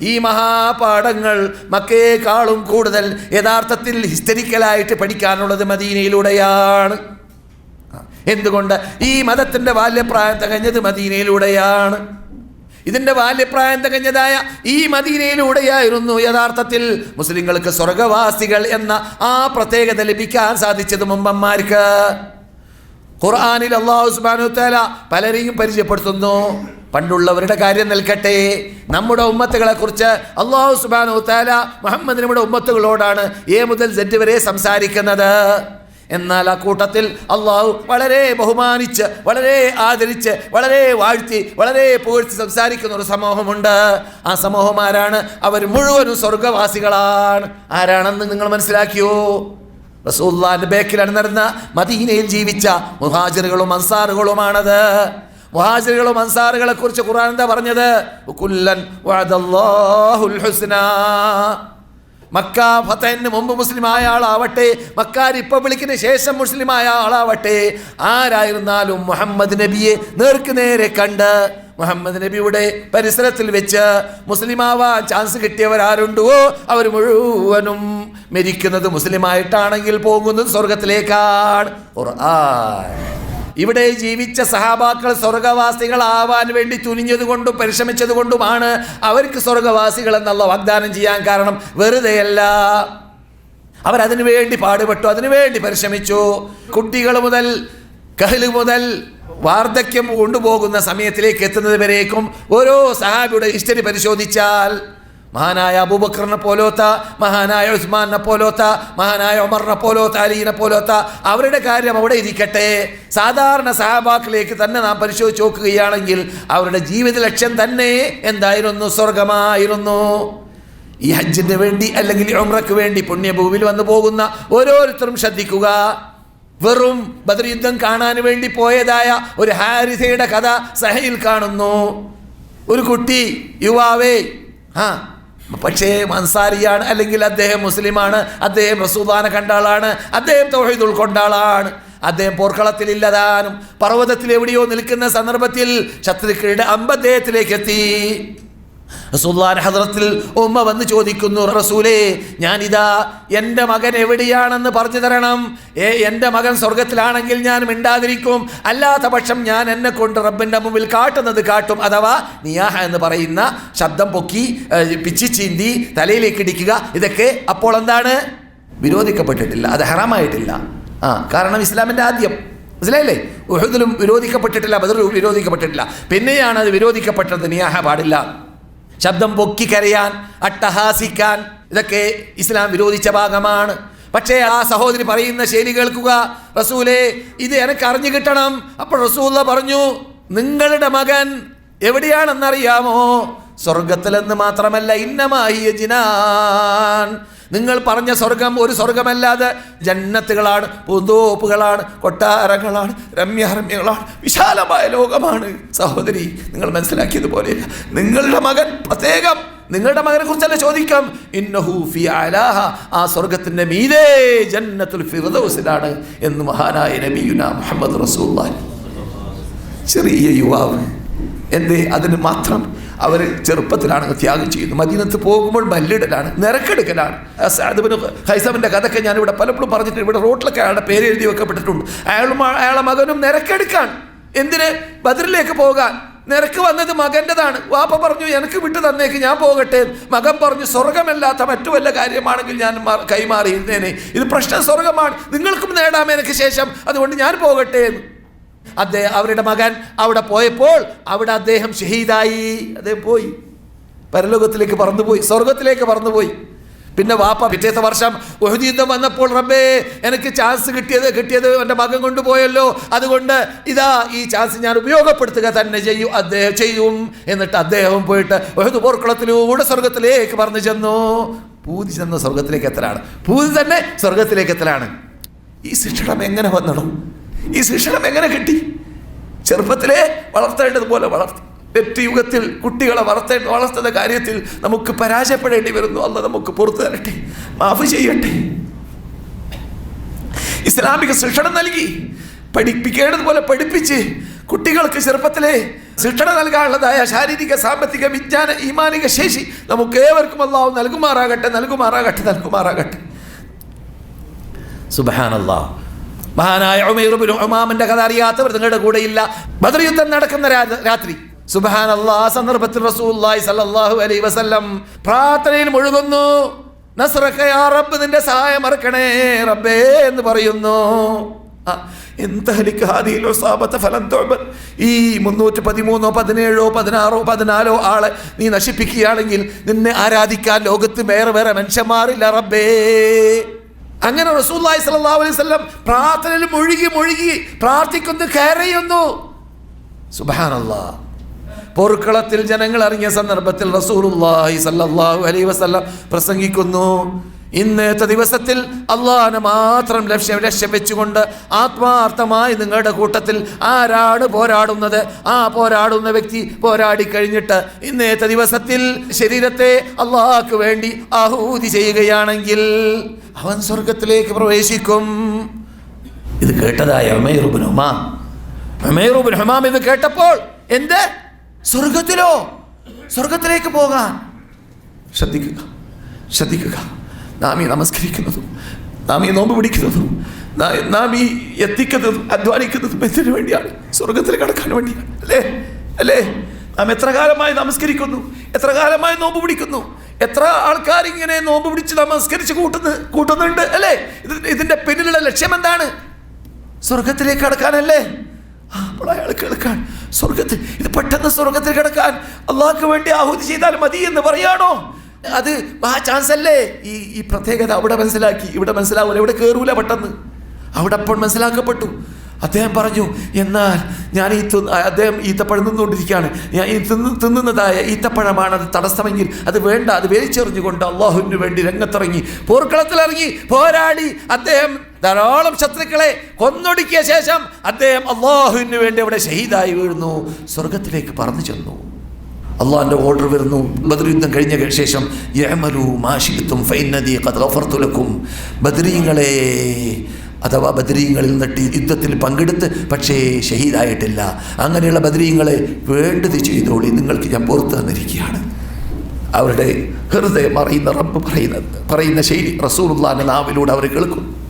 ഈ മഹാപാഠങ്ങൾ മക്കയേക്കാളും കൂടുതൽ യഥാർത്ഥത്തിൽ ഹിസ്റ്ററിക്കലായിട്ട് പഠിക്കാനുള്ളത് മദീനയിലൂടെയാണ്. എന്തുകൊണ്ട്? ഈ മതത്തിന്റെ ബാല്യപ്രായം തികഞ്ഞത് മദീനയിലൂടെയാണ്. ഇതിന്റെ ബാല്യപ്രായം തികഞ്ഞതായ ഈ മദീനയിലൂടെയായിരുന്നു യഥാർത്ഥത്തിൽ മുസ്ലിങ്ങൾക്ക് സ്വർഗവാസികൾ എന്ന ആ പ്രത്യേകത ലഭിക്കാൻ സാധിച്ചത് മുമ്പന്മാർക്ക്. ഖുർആാനിൽ അള്ളാഹു സുബാനു തആല പലരെയും പരിചയപ്പെടുത്തുന്നു. പണ്ടുള്ളവരുടെ കാര്യം നിൽക്കട്ടെ. നമ്മുടെ ഉമ്മത്തുകളെ കുറിച്ച് അള്ളാഹു സുബാനു തആല മുഹമ്മദ് നമ്മുടെ ഉമ്മത്തുകളോടാണ് എ മുതൽ സെറ്റ് വരെ സംസാരിക്കുന്നത്. എന്നാൽ ആ കൂട്ടത്തിൽ അള്ളാഹു വളരെ ബഹുമാനിച്ച് വളരെ ആദരിച്ച് വളരെ വാഴ്ത്തി വളരെ പുകഴ്ത്തി സംസാരിക്കുന്ന ഒരു സമൂഹമുണ്ട്. ആ സമൂഹം ആരാണ്? അവർ മുഴുവനും സ്വർഗവാസികളാണ് ആരാണെന്ന് നിങ്ങൾ മനസ്സിലാക്കിയോ? റസൂല്ലാന്റെ ബേക്കിലാണ് നടന്ന മദീനയിൽ ജീവിച്ച മുഹാജിറുകളും അൻസാറുകളുമാണത്. മുഹാജിറുകളും അൻസാറുകളെ കുറിച്ച് ഖുർആൻ എന്താ പറഞ്ഞത്? മക്ക ഫതഹിന് മുമ്പ് മുസ്ലിമായ ആളാവട്ടെ മക്ക റിപ്പബ്ലിക്കിന് ശേഷം മുസ്ലിമായ ആളാവട്ടെ ആരായിരുന്നാലും മുഹമ്മദ് നബിയെ നേർക്ക് നേരെ കണ്ട് മുഹമ്മദ് നബിയുടെ പരിസരത്തിൽ വെച്ച് മുസ്ലിമാവാൻ ചാൻസ് കിട്ടിയവരാരുണ്ടോ? അവർ മുഴുവനും മരിക്കുന്നത് മുസ്ലിമായിട്ടാണെങ്കിൽ പോകുന്നത് സ്വർഗത്തിലേക്കാണ്. ഇവിടെ ജീവിച്ച സഹാബാക്കൾ സ്വർഗവാസികളാവാൻ വേണ്ടി തുനിഞ്ഞതുകൊണ്ടും പരിശ്രമിച്ചതുകൊണ്ടുമാണ് അവർക്ക് സ്വർഗവാസികൾ എന്നുള്ള വാഗ്ദാനം ചെയ്യാൻ കാരണം വെറുതെയല്ല. അവരതിനു വേണ്ടി പാടുപെട്ടു അതിനു വേണ്ടി പരിശ്രമിച്ചു. കുട്ടികൾ മുതൽ കഹൽ മുതൽ വാർദ്ധക്യം കൊണ്ടുപോകുന്ന സമയത്തിലേക്ക് എത്തുന്നത് വരേക്കും ഓരോ സഹാബിയുടെ ഹിസ്റ്ററി പരിശോധിച്ചാൽ മഹാനായ അബൂബക്കറിനെ പോലോത്ത മഹാനായ ഉസ്മാനെ പോലോത്ത മഹാനായ ഒമറിനെ പോലോത്ത അലീനെ പോലോത്ത അവരുടെ കാര്യം അവിടെ ഇരിക്കട്ടെ. സാധാരണ സഹാബാക്കിലേക്ക് തന്നെ നാം പരിശോധിച്ച് നോക്കുകയാണെങ്കിൽ അവരുടെ ജീവിത ലക്ഷ്യം തന്നെ എന്തായിരുന്നു? സ്വർഗമായിരുന്നു ഈ ഹജ്ജിന് വേണ്ടി അല്ലെങ്കിൽ ഉംറയ്ക്ക് വേണ്ടി പുണ്യഭൂമിയിൽ വന്നു പോകുന്ന ഓരോരുത്തരും ശ്രദ്ധിക്കുക. വെറും ബദർ യുദ്ധം കാണാൻ വേണ്ടി പോയതായ ഒരു ഹാരിസയുടെ കഥ സഹയിൽ കാണുന്നു. ഒരു കുട്ടി യുവാവേ ആ പക്ഷേ അൻസാരിയാണ് അല്ലെങ്കിൽ അദ്ദേഹം മുസ്ലിമാണ് അദ്ദേഹം റസൂദാനെ കണ്ട ആളാണ് അദ്ദേഹം തൊഴിൽ ഉൾക്കൊണ്ട ആളാണ്. അദ്ദേഹം പോർക്കളത്തിലില്ലതാനും പർവതത്തിൽ എവിടെയോ നിൽക്കുന്ന സന്ദർഭത്തിൽ ശത്രുക്കളുടെ അമ്പദ്ദേഹത്തിലേക്ക് എത്തി. റസൂല്ലാൻ ഹദ്രത്തിൽ ഉമ്മ വന്ന് ചോദിക്കുന്നു റസൂലേ ഞാനിതാ എന്റെ മകൻ എവിടെയാണെന്ന് പറഞ്ഞു തരണം. ഏ എന്റെ മകൻ സ്വർഗത്തിലാണെങ്കിൽ ഞാൻ മിണ്ടാതിരിക്കും. അല്ലാത്ത പക്ഷം ഞാൻ എന്നെ കൊണ്ട് റബ്ബിന്റെ മുമ്പിൽ കാട്ടുന്നത് കാട്ടും. അഥവാ നിയാഹ എന്ന് പറയുന്ന ശബ്ദം പൊക്കി പിച്ചി ചീന്തി തലയിലേക്ക് ഇടിക്കുക. ഇതൊക്കെ അപ്പോൾ എന്താണ്? വിരോധിക്കപ്പെട്ടിട്ടില്ല. അത് ഹറാമായിട്ടില്ല. ആ കാരണം ഇസ്ലാമിന്റെ ആദ്യം. മനസ്സിലായില്ലേ? ഉഹദിലും വിരോധിക്കപ്പെട്ടിട്ടില്ല ബദറും വിരോധിക്കപ്പെട്ടിട്ടില്ല. പിന്നെയാണ് അത് വിരോധിക്കപ്പെട്ടത്. നിയാഹ പാടില്ല. ശബ്ദം പൊക്കി കരയാൻ അട്ടഹാസിക്കാൻ ഇതൊക്കെ ഇസ്ലാം വിരോധിച്ച ഭാഗമാണ്. പക്ഷേ ആ സഹോദരി പറയുന്ന ശൈലി കേൾക്കുക റസൂലെ ഇത് എനിക്ക് അറിഞ്ഞു കിട്ടണം. അപ്പോൾ റസൂല പറഞ്ഞു നിങ്ങളുടെ മകൻ എവിടെയാണെന്നറിയാമോ? സ്വർഗത്തിലെന്ന് മാത്രമല്ല ഇന്നമായി ജിനാൻ. നിങ്ങൾ പറഞ്ഞ സ്വർഗം ഒരു സ്വർഗമല്ലാതെ ജന്നത്തുകളാണ് പൂന്തോപ്പുകളാണ് കൊട്ടാരങ്ങളാണ് രമ്യാരമ്യങ്ങളാണ് വിശാലമായ ലോകമാണ്. സഹോദരി നിങ്ങൾ മനസ്സിലാക്കിയതുപോലെ നിങ്ങളുടെ മകൻ പ്രത്യേകം നിങ്ങളുടെ മകനെ കുറിച്ചല്ല ചോദിക്കാം? ഇന്നഹൂഫി അലാഹ ആ സ്വർഗത്തിന്റെ മീതേ ജന്നത്തുൽ ഫിറദോസിലാണ് എന്ന് മഹാനായ നബിയുന മുഹമ്മദ് റസൂലുള്ളാഹി. ചെറിയ യുവാവ്. എന്തേ? അതിന് മാത്രം അവർ ചെറുപ്പത്തിലാണ് ത്യാഗം ചെയ്യുന്നത്. മദീനത്ത് പോകുമ്പോൾ മല്ലിടലാണ് നിരക്കെടുക്കലാണ്. ഹൈസാബിന്റെ സാദുബിന് ഹൈസമിന്റെ കഥയൊക്കെ ഞാനിവിടെ പലപ്പോഴും പറഞ്ഞിട്ട് ഇവിടെ റോട്ടിലൊക്കെ അയാളുടെ പേര് എഴുതി വെക്കപ്പെട്ടിട്ടുണ്ട്. അയാളും അയാളെ മകനും നിരക്കെടുക്കാൻ. എന്തിന്? ബദറിലേക്ക് പോകാൻ. നിരക്ക് വന്നത് മകന്റെതാണ്. വാപ്പ പറഞ്ഞു എനിക്ക് വിട്ടു തന്നേക്ക് ഞാൻ പോകട്ടെ. മകൻ പറഞ്ഞു സ്വർഗമല്ലാത്ത മറ്റു വല്ല കാര്യമാണെങ്കിൽ ഞാൻ കൈമാറിയിരുന്നേനെ. ഇത് പ്രശ്നം സ്വർഗമാണ്. നിങ്ങൾക്കും നേടാം എനിക്ക് ശേഷം. അതുകൊണ്ട് ഞാൻ പോകട്ടെ എന്ന്. അദ്ദേഹം അവരുടെ മകൻ അവിടെ പോയപ്പോൾ അവിടെ അദ്ദേഹം ഷഹീദായി. അദ്ദേഹം പോയി. പരലോകത്തിലേക്ക് പറന്നുപോയി. സ്വർഗത്തിലേക്ക് പറന്നുപോയി. പിന്നെ വാപ്പ പിറ്റേത്തെ വർഷം ഒഹുദി യുദ്ധം വന്നപ്പോൾ റബ്ബേ എനിക്ക് ചാൻസ് കിട്ടിയത് കിട്ടിയത് എന്റെ മകൻ കൊണ്ടുപോയല്ലോ. അതുകൊണ്ട് ഇതാ ഈ ചാൻസ് ഞാൻ ഉപയോഗപ്പെടുത്തുക തന്നെ ചെയ്യും അദ്ദേഹം ചെയ്യും. എന്നിട്ട് അദ്ദേഹം പോയിട്ട് ഒഹുദ് പോർക്കുളത്തിലൂടെ സ്വർഗത്തിലേക്ക് പറഞ്ഞു ചെന്നു. പൂതി ചെന്ന സ്വർഗത്തിലേക്ക് എത്തലാണ്. പൂതി തന്നെ സ്വർഗത്തിലേക്ക് എത്തലാണ്. ഈ ശിക്ഷണം എങ്ങനെ വന്നണം ഈ ശിക്ഷണം എങ്ങനെ കിട്ടി? ചെറുപ്പത്തിലെ വളർത്തേണ്ടതുപോലെ വളർത്തി. തെറ്റ് യുഗത്തിൽ കുട്ടികളെ വളർത്തേണ്ട വളർത്തുന്ന കാര്യത്തിൽ നമുക്ക് പരാജയപ്പെടേണ്ടി വരുന്നു. അന്ന് നമുക്ക് പുറത്തു തരട്ടെ. മാഫ് ചെയ്യട്ടെ. ഇസ്ലാമിക ശിക്ഷണം നൽകി. പഠിപ്പിക്കേണ്ടതുപോലെ പഠിപ്പിച്ച് കുട്ടികൾക്ക് ചെറുപ്പത്തിലെ ശിക്ഷണ നൽകാനുള്ളതായ ശാരീരിക സാമ്പത്തിക വിജ്ഞാന ഈമാനിക ശേഷി നമുക്ക് ഏവർക്കും അള്ളാഹു നൽകുമാറാകട്ടെ നൽകുമാറാകട്ടെ നൽകുമാറാകട്ടെ. സുബഹാനല്ലാ മഹാനായ ഉമേറുബിൻ ഉമാമിന്റെ കഥ അറിയാത്തവർ നിങ്ങളുടെ കൂടെയില്ല ബദർ യുദ്ധം നടക്കുന്ന രാത്രി. സുബാൻ അള്ളാ സന്ദർഭത്തിൽ റസൂലുള്ളാഹി സല്ലല്ലാഹു അലൈഹി വസല്ലം പ്രാർത്ഥനയിൽ മുഴുകുന്നു. നസ്റക യാ റബ്ബ് നിന്റെ സഹായം അറക്കണേ റബ്ബേ എന്ന് പറയുന്നു. ഫലം. ഈ മുന്നൂറ്റി പതിമൂന്നോ പതിനേഴോ പതിനാറോ പതിനാലോ ആളെ നീ നശിപ്പിക്കുകയാണെങ്കിൽ നിന്നെ ആരാധിക്കാൻ ലോകത്ത് വേറെ വേറെ മനുഷ്യന്മാരില്ല റബ്ബേ. അങ്ങനെ റസൂല്ലായി സല്ലല്ലാഹു അലൈഹി വസല്ലം പ്രാർത്ഥനയിൽ മുഴുകി മുഴുകി പ്രാർത്ഥിക്കുന്നു കയറിയുന്നു സുബാനല്ല പോർക്കളത്തിൽ ജനങ്ങൾ അറിഞ്ഞ സന്ദർഭത്തിൽ സല്ലല്ലാഹു അലൈഹി വസല്ലം പ്രസംഗിക്കുന്നു. ഇന്നത്തെ ദിവസത്തിൽ അള്ളാഹിനെ മാത്രം ലക്ഷ്യം ലക്ഷ്യം വെച്ചുകൊണ്ട് ആത്മാർത്ഥമായി നിങ്ങളുടെ കൂട്ടത്തിൽ ആരാണ് പോരാടുന്നത്? ആ പോരാടുന്ന വ്യക്തി പോരാടി കഴിഞ്ഞിട്ട് ഇന്നത്തെ ദിവസത്തിൽ ശരീരത്തെ അള്ളാഹ്ക്ക് വേണ്ടി ആഹൂതി ചെയ്യുകയാണെങ്കിൽ അവൻ സ്വർഗത്തിലേക്ക് പ്രവേശിക്കും. ഇത് കേട്ടതായ ഉമൈറുബിൻ ഇത് കേട്ടപ്പോൾ എന്ത്? സ്വർഗത്തിലോ സ്വർഗത്തിലേക്ക് പോകാൻ ശ്രദ്ധിക്കുക. ശ്രദ്ധിക്കുക. നാം ഈ നമസ്കരിക്കുന്നതും നാം ഈ നോമ്പ് പിടിക്കുന്നതും നാ- ഈ എത്തിക്കുന്നതും അധ്വാനിക്കുന്നതും എന്തിനു വേണ്ടിയാണ്? സ്വർഗത്തിൽ കടക്കാൻ വേണ്ടിയാണ്. അല്ലേ? അല്ലേ? നാം എത്ര കാലമായി നമസ്കരിക്കുന്നു? എത്ര കാലമായി നോമ്പ് പിടിക്കുന്നു? എത്ര ആൾക്കാർ ഇങ്ങനെ നോമ്പ് പിടിച്ച് നമസ്കരിച്ച് കൂട്ടുന്നു കൂട്ടുന്നുണ്ട്? അല്ലേ? ഇത് ഇതിന്റെ പിന്നിലുള്ള ലക്ഷ്യം എന്താണ്? സ്വർഗത്തിലേക്ക് കടക്കാനല്ലേ? അപ്പോൾ കേൾക്കാൻ സ്വർഗത്തിൽ ഇത് പെട്ടെന്ന് സ്വർഗത്തിൽ കിടക്കാൻ അള്ളാഹ്ക്ക് വേണ്ടി ആഹുതി ചെയ്താൽ മതി എന്ന് പറയാണോ? അത് ആ ചാൻസ് അല്ലേ ഈ ഈ പ്രത്യേകത അവിടെ മനസ്സിലാക്കി. ഇവിടെ മനസ്സിലാവൂല ഇവിടെ കയറൂല പെട്ടെന്ന്. അവിടെ അപ്പോൾ മനസ്സിലാക്കപ്പെട്ടു. അദ്ദേഹം പറഞ്ഞു എന്നാൽ ഞാൻ ഈ അദ്ദേഹം ഈത്തപ്പഴം നിന്നുകൊണ്ടിരിക്കുകയാണ് ഞാൻ ഈ തിന്ന് തിന്നുന്നതായ ഈത്തപ്പഴമാണ് അത് തടസ്സമെങ്കിൽ അത് വേണ്ട അത് വേലിച്ചെറിഞ്ഞുകൊണ്ട് അള്ളാഹുവിന് വേണ്ടി രംഗത്തിറങ്ങി. പോർക്കളത്തിലിറങ്ങി പോരാടി. അദ്ദേഹം ധാരാളം ശത്രുക്കളെ കൊന്നൊടുക്കിയ ശേഷം അദ്ദേഹം അള്ളാഹുവിന് വേണ്ടി അവിടെ ഷഹീദായി വീഴുന്നു. സ്വർഗത്തിലേക്ക് പറന്നു ചെന്നു. അള്ളാഹിന്റെ ഓർഡർ വരുന്നു. ബദർ യുദ്ധം കഴിഞ്ഞ ശേഷം യഹമലു മാഷിത്തും ഫൈനദി ഗഫർതു ബദരീങ്ങളെ അഥവാ ബദരീങ്ങളിൽ നിന്നിട്ട് യുദ്ധത്തിൽ പങ്കെടുത്ത് പക്ഷേ ഷഹീദായിട്ടില്ല. അങ്ങനെയുള്ള ബദരീങ്ങളെ വേണ്ടത് ചെയ്തോളി. നിങ്ങൾക്ക് ഞാൻ പുറത്തു തന്നിരിക്കുകയാണ്. അവരുടെ ഹൃദയം അറിയുന്ന റബ്ബ് പറയുന്നത് പറയുന്ന ശൈലി റസൂലുള്ളാഹിന്റെ നാവിലൂടെ അവർ കേൾക്കും.